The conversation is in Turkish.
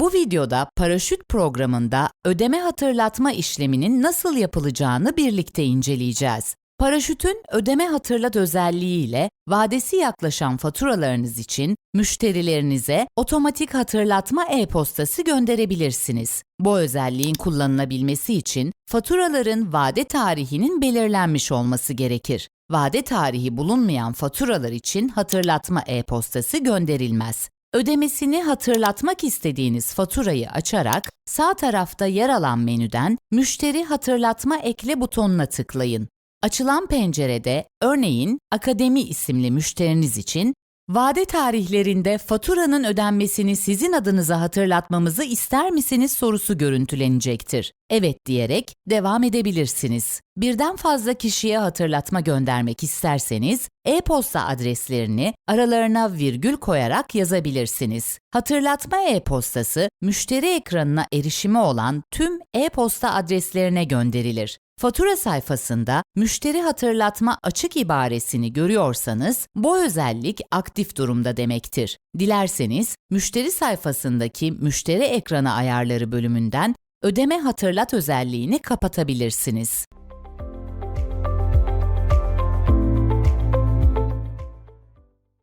Bu videoda paraşüt programında ödeme hatırlatma işleminin nasıl yapılacağını birlikte inceleyeceğiz. Paraşütün ödeme hatırlat özelliğiyle vadesi yaklaşan faturalarınız için müşterilerinize otomatik hatırlatma e-postası gönderebilirsiniz. Bu özelliğin kullanılabilmesi için faturaların vade tarihinin belirlenmiş olması gerekir. Vade tarihi bulunmayan faturalar için hatırlatma e-postası gönderilmez. Ödemesini hatırlatmak istediğiniz faturayı açarak sağ tarafta yer alan menüden Müşteri Hatırlatma Ekle butonuna tıklayın. Açılan pencerede örneğin Akademi isimli müşteriniz için vade tarihlerinde faturanın ödenmesini sizin adınıza hatırlatmamızı ister misiniz sorusu görüntülenecektir. Evet diyerek devam edebilirsiniz. Birden fazla kişiye hatırlatma göndermek isterseniz e-posta adreslerini aralarına virgül koyarak yazabilirsiniz. Hatırlatma e-postası müşteri ekranına erişimi olan tüm e-posta adreslerine gönderilir. Fatura sayfasında müşteri hatırlatma açık ibaresini görüyorsanız bu özellik aktif durumda demektir. Dilerseniz müşteri sayfasındaki müşteri ekranı ayarları bölümünden ödeme hatırlat özelliğini kapatabilirsiniz.